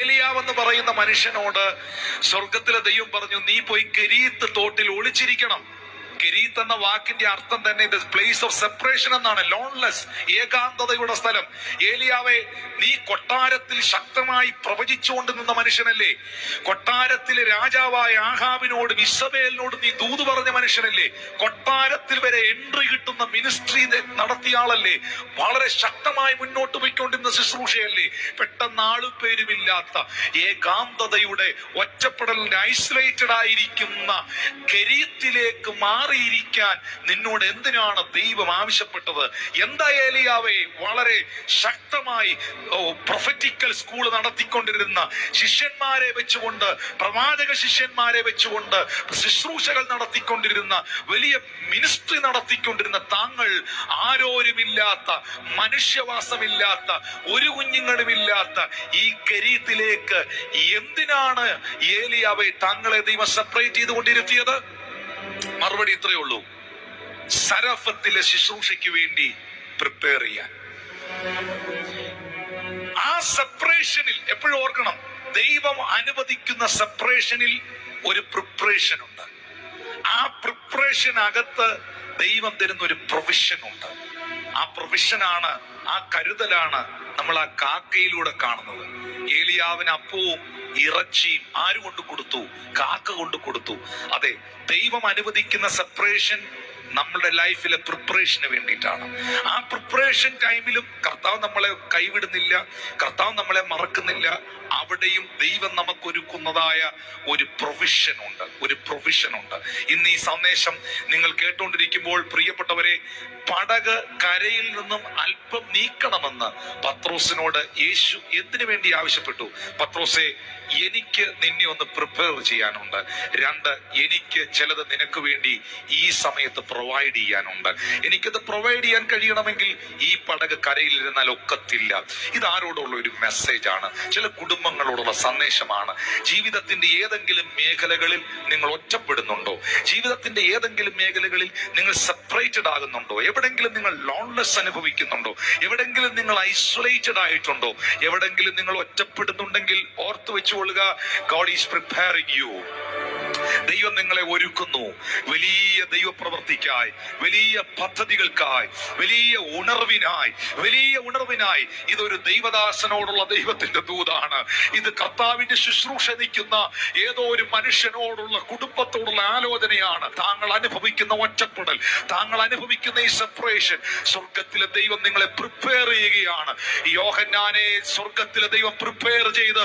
ഏലിയാവെന്ന് പറയുന്ന മനുഷ്യനോട് സ്വർഗത്തിലെ ദൈവം പറഞ്ഞു നീ പോയി കരീത്ത് തോട്ടിൽ ഒളിച്ചിരിക്കണം. കെരീത്ത് എന്ന വാക്കിന്റെ അർത്ഥം തന്നെ ഇത് പ്ലേസ് ഓഫ് സെപ്പറേഷൻ എന്നാണ്. ലോൺലെസ് ഏകാന്തതയുടെ സ്ഥലം. ഏലിയാവെ നീ കൊട്ടാരത്തിൽ ശക്തമായി പ്രവചിച്ചുകൊണ്ട് നിന്ന മനുഷ്യനല്ലേ? കൊട്ടാരത്തിലെ രാജാവായ ആഹാബിനോടും ഇസബേലിനോടും നീ ദൂത് പറഞ്ഞ മനുഷ്യനല്ലേ? കൊട്ടാരത്തിൽ വരെ എൻട്രി കിട്ടുന്ന മിനിസ്ട്രി നടത്തിയ ആളല്ലേ? വളരെ ശക്തമായി മുന്നോട്ട് പോയിക്കൊണ്ടിരുന്ന ശുശ്രൂഷയല്ലേ? പെട്ടെന്ന് ആളും പേരുമില്ലാത്ത ഏകാന്തതയുടെ ഒറ്റപ്പെടലിന്റെ ഐസൊലേറ്റഡ് ആയിരിക്കുന്ന കെരീത്തിലേക്ക് മാറിയിരിക്കാൻ നിന്നോട് എന്തിനാണ് ദൈവം ആവശ്യപ്പെട്ടത്? എന്താ ഏലിയാവേ വളരെ ശക്തമായി പ്രൊഫറ്റിക്കൽ സ്കൂൾ നടത്തിക്കൊണ്ടിരുന്ന ശിഷ്യന്മാരെ വെച്ചുകൊണ്ട് പ്രവാചക ശിഷ്യന്മാരെ വെച്ചുകൊണ്ട് ശുശ്രൂഷകൾ നടത്തിക്കൊണ്ടിരുന്ന വലിയ മിനിസ്ട്രി നടത്തിക്കൊണ്ടിരുന്ന താങ്കൾ ആരോരുമില്ലാത്ത മനുഷ്യവാസമില്ലാത്ത ഒരു കുഞ്ഞുങ്ങളുമില്ലാത്ത ഈ കരീത്തിലേക്ക് എന്തിനാണ് ഏലിയാവെ താങ്കളെ ദൈവം സെപ്പറേറ്റ് ചെയ്തുകൊണ്ടിരുത്തിയത്? മറുപടി ഇത്രയേ ഉള്ളൂ. സരഫത്തിലെ ശുശ്രൂഷയ്ക്ക് വേണ്ടി പ്രിപ്പയർ ചെയ്യാൻ. ആ സെപ്പറേഷനിൽ എപ്പോഴും ഓർക്കണം ദൈവം അനുവദിക്കുന്ന സെപ്പറേഷനിൽ ഒരു പ്രിപ്പറേഷൻ ഉണ്ട്. ആ പ്രിപ്പറേഷൻ അകത്ത് ദൈവം തരുന്ന ഒരു പ്രൊവിഷൻ ഉണ്ട്. ആ പ്രൊവിഷനാണ് ആ കരുതലാണ് നമ്മൾ ആ കാക്കയിലൂടെ കാണുന്നത്. ഏലിയാവിന് അപ്പവും ഇറച്ചിയും ആര് കൊണ്ട് കൊടുത്തു? കാക്ക കൊണ്ട് കൊടുത്തു. അതെ ദൈവം അനുവദിക്കുന്ന സെപ്പറേഷൻ നമ്മുടെ ലൈഫിലെ പ്രിപ്പറേഷന് വേണ്ടിയിട്ടാണ്. ആ പ്രിപ്പറേഷൻ ടൈമിലും കർത്താവ് നമ്മളെ കൈവിടുന്നില്ല കർത്താവ് നമ്മളെ മറക്കുന്നില്ല. അവിടെയും ദൈവം നമുക്ക് ഒരുക്കുന്നതായ ഒരു പ്രൊവിഷൻ ഉണ്ട് ഒരു പ്രൊവിഷൻ ഉണ്ട്. ഇന്ന് ഈ സന്ദേശം നിങ്ങൾ കേട്ടുകൊണ്ടിരിക്കുമ്പോൾ പ്രിയപ്പെട്ടവരെ പടക് കരയിൽ നിന്നും അല്പം നീക്കണമെന്ന് പത്രോസിനോട് യേശു എന്തിനു വേണ്ടി ആവശ്യപ്പെട്ടു? പത്രോസെ എനിക്ക് നിന്നെ ഒന്ന് പ്രിപ്പയർ ചെയ്യാനുണ്ട്. രണ്ട് എനിക്ക് ചിലത് നിനക്ക് വേണ്ടി ഈ സമയത്ത് പ്രൊവൈഡ് ചെയ്യാനുണ്ട്. എനിക്കത് പ്രൊവൈഡ് ചെയ്യാൻ കഴിയണമെങ്കിൽ ഈ പടക് കരയിൽ ഇരുന്നാൽ ഒക്കത്തില്ല. ഇത് ആരോടുള്ള ഒരു മെസ്സേജ് ആണ്. ചില കുടുംബങ്ങളോടുള്ള സന്ദേശമാണ്. ജീവിതത്തിന്റെ ഏതെങ്കിലും മേഖലകളിൽ നിങ്ങൾ ഒറ്റപ്പെടുന്നുണ്ടോ? ജീവിതത്തിന്റെ ഏതെങ്കിലും മേഖലകളിൽ നിങ്ങൾ സെപ്പറേറ്റഡ് ആകുന്നുണ്ടോ? എവിടെങ്കിലും നിങ്ങൾ ലോൺലെസ് അനുഭവിക്കുന്നുണ്ടോ? എവിടെങ്കിലും നിങ്ങൾ ഐസൊലേറ്റഡ് ആയിട്ടുണ്ടോ? എവിടെങ്കിലും നിങ്ങൾ ഒറ്റപ്പെടുന്നുണ്ടെങ്കിൽ ഓർത്തു വെച്ചുകൊള്ളുക ഗോഡ് ഈസ് പ്രിപ്പയറിംഗ് യു ദൈവം നിങ്ങളെ ഒരുക്കുന്നു. വലിയ ദൈവപ്രവർത്തിക്കായി വലിയ പദ്ധതികൾക്കായി വലിയ ഉണർവിനായി വലിയ ഉണർവിനായി. ഇതൊരു ദൈവദാസനോടുള്ള ദൈവത്തിന്റെ ദൂതാണ്. ഇത് കർത്താവിന്റെ ശുശ്രൂഷ നിൽക്കുന്ന ഏതോ ഒരു മനുഷ്യനോടുള്ള കുടുംബത്തോടുള്ള ആലോചനയാണ്. താങ്കൾ അനുഭവിക്കുന്ന ഒറ്റപ്പെടൽ താങ്കൾ അനുഭവിക്കുന്ന ഈ സെപ്പറേഷൻ സ്വർഗത്തിലെ ദൈവം നിങ്ങളെ പ്രിപ്പയർ ചെയ്യുകയാണ്. യോഹന്നാനെ സ്വർഗത്തിലെ ദൈവം പ്രിപ്പയർ ചെയ്ത്